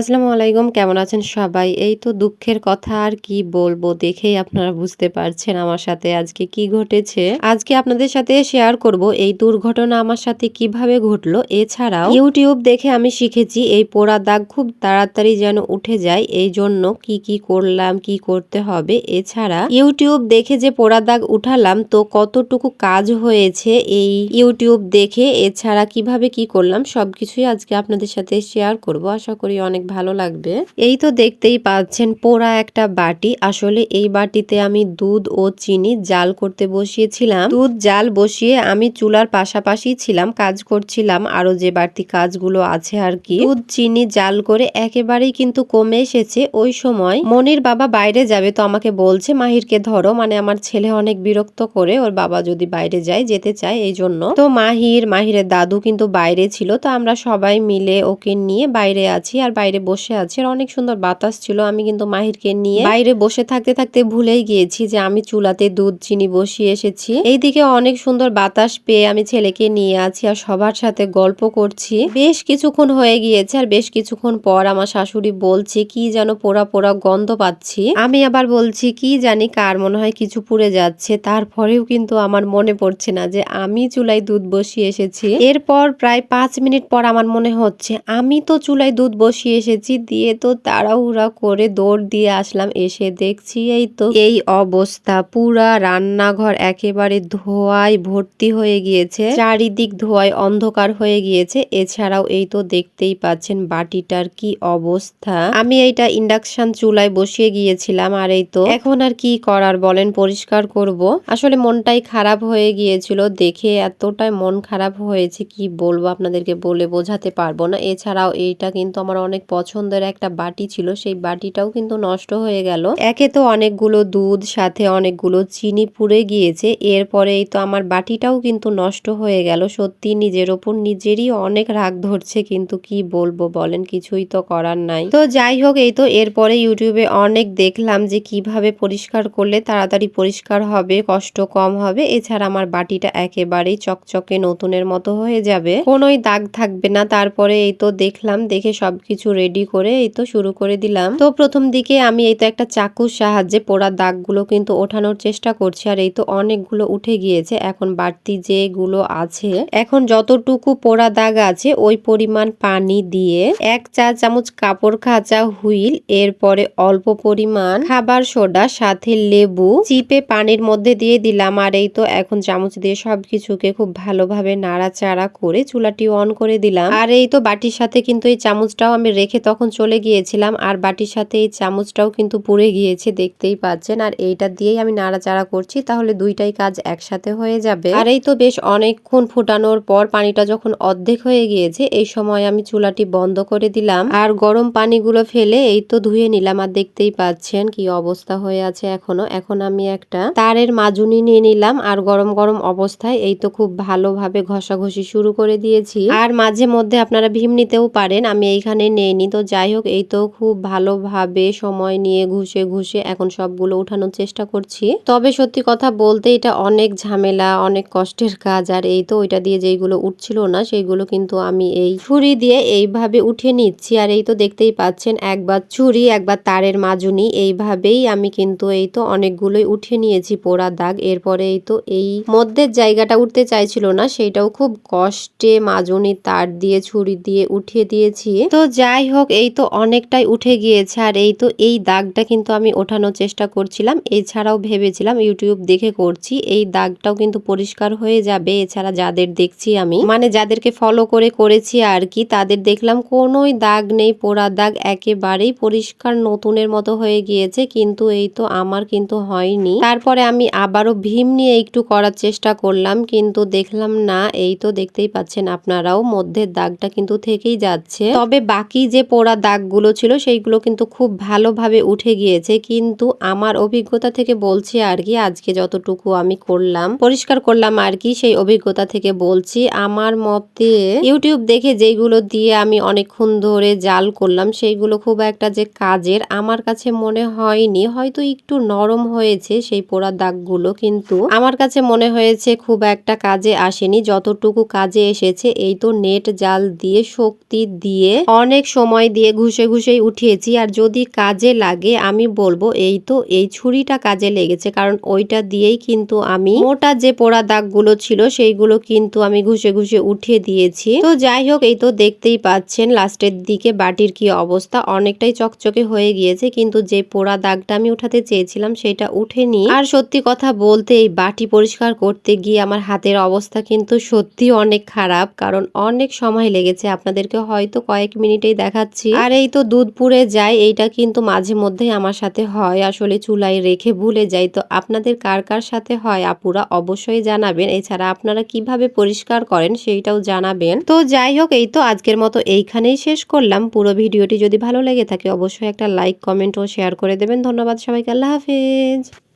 আসসালামু আলাইকুম, কেমন আছেন সবাই? এই তো দুঃখের কথা, আর কি বলব দেখেই আপনারা বুঝতে পারছেন আমার সাথে আজকে কি ঘটেছে। আজকে আপনাদের সাথে শেয়ার করব এই দুর্ঘটনা আমার সাথে কীভাবে ঘটলো। এছাড়াও ইউটিউব দেখে আমি শিখেছি এই পোড়া দাগ খুব তাড়াতাড়ি যেন উঠে যায় এই জন্য কি কি করলাম, কি করতে হবে। এছাড়া ইউটিউব দেখে যে পোড়া দাগ উঠালাম, তো কতটুকু কাজ হয়েছে এই ইউটিউব দেখে, এছাড়া কীভাবে কি করলাম, সবকিছুই আজকে আপনাদের সাথে শেয়ার করব। আশা করি অনেক ভালো লাগবে। এই তো দেখতেই পাচ্ছেন পোড়া একটা বাটি। আসলে এই বাটিতে আমি দুধ ও চিনি জাল করতে বসিয়েছিলাম। দুধ জাল বসিয়ে আমি চুলার পাশাপাশি ছিলাম, কাজ করছিলাম। আরও যে বাড়তি কাজগুলো আছে আর কি। দুধ, চিনি জাল করে একেবারেই কিন্তু কমে এসেছে। ওই সময় মনির বাবা বাইরে যাবে তো আমাকে বলছে, মাহিরকে ধরো। মানে আমার ছেলে অনেক বিরক্ত করে, ওর বাবা যদি বাইরে যায়, যেতে চায় এই জন্য। তো মাহির, মাহিরের দাদু কিন্তু বাইরে ছিল। তো আমরা সবাই মিলে ওকে নিয়ে বাইরে আছি। আর বাইরে বসে আছে অনেক সুন্দর বাতাস ছিল। আমি কিন্তু মাহিরকে নিয়ে বাইরে বসে থাকতে থাকতে ভুলেই গিয়েছি যে আমি চুলাতে দুধ, চিনি বসিয়ে এসেছি। এইদিকে অনেক সুন্দর বাতাস পেয়ে আমি ছেলেকে নিয়ে আছি আর সবার সাথে গল্প করছি। বেশ কিছুক্ষণ হয়ে গিয়েছে আর বেশ কিছুক্ষণ পর আমার শাশুড়ি বলছে, কি যেন পোড়া পোড়া গন্ধ পাচ্ছি। আমি আবার বলছি, কি জানি কার মনে হয় কিছু পুড়ে যাচ্ছে। তারপরেও কিন্তু আমার মনে পড়ছে না যে আমি চুলায় দুধ বসিয়ে এসেছি। এরপর প্রায় পাঁচ মিনিট পর আমার মনে হচ্ছে, আমি তো চুলায় দুধ বসিয়ে এসেছি, দিয়ে তো তাড়াহুড়া করে দৌড় দিয়ে আসলাম। এসে দেখছি এই তো এই অবস্থা। পুরা রান্নাঘর একেবারে ধোয়ায় ভর্তি হয়ে গিয়েছে। চারিদিক ধোয়ায় অন্ধকার হয়ে গিয়েছে। এছাড়াও এই তো দেখতেই পাচ্ছেন বাটিটার কি অবস্থা। আমি এইটা ইন্ডাকশন চুলায় বসিয়ে গিয়েছিলাম, আর এই তো এখন আর কি করার বলেন, পরিষ্কার করব। আসলে মনটাই খারাপ হয়ে গিয়েছিল, দেখে এতটাই মন খারাপ হয়েছে, কি বলব আপনাদেরকে বলে বোঝাতে পারব না। এছাড়াও এইটা কিন্তু আমার অনেক পছন্দের একটা বাটি ছিল, সেই বাটিটাও কিন্তু নষ্ট হয়ে গেল। একে তো অনেকগুলো দুধ, সাথে অনেকগুলো চিনি পুড়ে গিয়েছে। এরপরে এই তো আমার বাটিটাও কিন্তু নষ্ট হয়ে গেল। সত্যি নিজের ওপর নিজেরই অনেক রাগ ধরছে, কিন্তু কি বলব বলেন, কিছুই তো করার নাই। তো যাই হোক, এই তো এরপরে ইউটিউবে অনেক দেখলাম যে কীভাবে পরিষ্কার করলে তাড়াতাড়ি পরিষ্কার হবে, কষ্ট কম হবে। এছাড়া আমার বাটিটা একেবারেই চকচকে নতুনের মতো হয়ে যাবে। কোনোই দাগ থাকবে না। তারপরে এই তো দেখলাম, দেখে সবকিছু রেডি করে এই তো শুরু করে দিলাম। তো প্রথম দিকে আমি এই তো একটা চাকুর সাহায্যে পোড়া দাগগুলো কিন্তু ওঠানোর চেষ্টা করছি আর এই তো অনেকগুলো উঠে গিয়েছে। এখন বাড়তি যেগুলো আছে, এখন যতটুকু পোড়া দাগ আছে ওই পরিমাণ পানি দিয়ে এক চা চামচ কাপড় খাঁচা হুইল, এরপরে অল্প পরিমাণ খাবার সোডা, সাথে লেবু, চিপে পানির মধ্যে দিয়ে দিলাম আর এই তো এখন চামচ দিয়ে সবকিছুকে খুব ভালোভাবে নাড়াচাড়া করে চুলাটি অন করে দিলাম। আর এই তো বাটির সাথে কিন্তু এই চামচটাও আমি রেখে তখন চলে গিয়েছিলাম, আর বাটির সাথে এই চামচটাও কিন্তু পুড়ে গিয়েছে, দেখতেই পাচ্ছেন। আর এইটা দিয়েই আমি নাড়াচাড়া করছি, তাহলে দুইটাই কাজ একসাথে হয়ে যাবে। আর এই তো বেশ অনেকক্ষণ ফুটানোর পর পানিটা যখন অর্ধেক হয়ে গিয়েছে, এই সময় আমি চুলাটি বন্ধ করে দিলাম, আর গরম পানিগুলো ফেলে এই তো ধুয়ে নিলাম। আর দেখতেই পাচ্ছেন কি অবস্থা হয়ে আছে এখনও। এখন আমি একটা তারের মাজুনি নিয়ে নিলাম, আর গরম গরম অবস্থায় এই তো খুব ভালোভাবে ঘষাঘষি শুরু করে দিয়েছি। আর মাঝে মধ্যে আপনারা ভীম নিতেও পারেন, আমি এইখানে নেইনি তো যাই হোক, এই তো খুব ভালোভাবে সময় নিয়ে ঘুষে ঘুষে এখন সবগুলো উঠানোর চেষ্টা করছি। তবে সত্যি কথা বলতে এটা অনেক ঝামেলা, অনেক কষ্টের কাজ। আর এই তো ওইটা দিয়ে যেইগুলো উঠছিল না, সেইগুলো কিন্তু আমি এই ছুরি দিয়ে এইভাবে উঠে নিচ্ছি। আর এই তো দেখতেই পাচ্ছেন, একবার ছুরি, একবার তারের মাজুনি, এইভাবেই আমি কিন্তু এই তো অনেকগুলোই উঠে নিয়েছি পোড়া দাগ। এরপরে এই তো এই মধ্যের জায়গাটা উঠতে চাইছিল না, সেইটাও খুব কষ্টে মাজুনি তার দিয়ে, ছুরি দিয়ে উঠিয়ে দিয়েছি। তো যাই হোক এই তো অনেকটাই উঠে গিয়েছে। আর এই তো, এই দাগটা কিন্তু আমি ওঠানোর চেষ্টা করছিলাম। এছাড়াও ভেবেছিলাম ইউটিউব দেখে করছি। এই দাগটাও কিন্তু পরিষ্কার হয়ে যাবে। এছাড়া যাদের দেখছি আমি মানে যাদেরকে ফলো করে করেছি আর কি, তাদের দেখলাম কোনোই দাগ নেই, পোড়া দাগ একেবারেই পরিষ্কার নতুনের মতো হয়ে গিয়েছে। কিন্তু এই তো আমার কিন্তু হয়নি। তারপরে আমি আবারও ভীম নিয়ে একটু করার চেষ্টা করলাম। কিন্তু দেখলাম না, এই তো দেখতেই পাচ্ছেন আপনারাও মধ্যের দাগটা কিন্তু থেকেই যাচ্ছে। তবে বাকি যে পোড়া দাগগুলো ছিল সেইগুলো কিন্তু খুব ভালোভাবে উঠে গিয়েছে। কিন্তু আমার অভিজ্ঞতা থেকে বলছি আর কি, আজকে যতটুকু আমি করলাম, পরিষ্কার করলাম আর কি, সেই অভিজ্ঞতা থেকে বলছি। আমার মতে ইউটিউব দেখে যেইগুলো দিয়ে আমি অনেকক্ষণ ধরে জাল করলাম, সেইগুলো খুব একটা যে কাজের আমার কাছে মনে হয়নি। হয়তো একটু নরম হয়েছে সেই পোড়া দাগগুলো, কিন্তু আমার কাছে মনে হয়েছে খুব একটা কাজে আসেনি। যতটুকু কাজে এসেছে, এই তো নেট জাল দিয়ে, শক্তি দিয়ে অনেক সময় সময় দিয়ে ঘুষে ঘুষেই উঠিয়েছি। আর যদি কাজে লাগে, আমি বলব, এই তো, এই ছুরিটা কাজে লেগেছে, কারণ ওইটা দিয়েই কিন্তু আমি মোটা যে পোড়া দাগগুলো ছিল, সেইগুলো কিন্তু আমি ঘুষে ঘুষে উঠিয়ে দিয়েছি। তো যাই হোক, এই তো দেখতেই পাচ্ছেন, লাস্টের দিকে বাটির কি অবস্থা। অনেকটাই চকচকে হয়ে গিয়েছে, কিন্তু যে পোড়া দাগটা আমি উঠাতে চেয়েছিলাম, সেটা উঠেনি। আর সত্যি কথা বলতে, এই বাটি পরিষ্কার করতে গিয়ে আমার হাতের অবস্থা কিন্তু সত্যি অনেক খারাপ, কারণ অনেক সময় লেগেছে। আপনাদেরকে হয়তো কয়েক মিনিটেই দেখাচ্ছি। আর এই তো দুধ পুড়ে যায়, এইটা কিন্তু মাঝে মধ্যেই আমার সাথে হয়, আসলে চুলায় রেখে ভুলে যাই। তো আপনাদের কার কার সাথে হয় আপুরা অবশ্যই জানাবেন। এছাড়া আপনারা কীভাবে পরিষ্কার করেন সেইটাও জানাবেন। তো যাই হোক, এই তো আজকের মতো এইখানেই শেষ করলাম। পুরো ভিডিওটি যদি ভালো লেগে থাকে, অবশ্যই একটা লাইক, কমেন্ট ও শেয়ার করে দেবেন। ধন্যবাদ সবাইকে, আল্লাহ হাফেজ।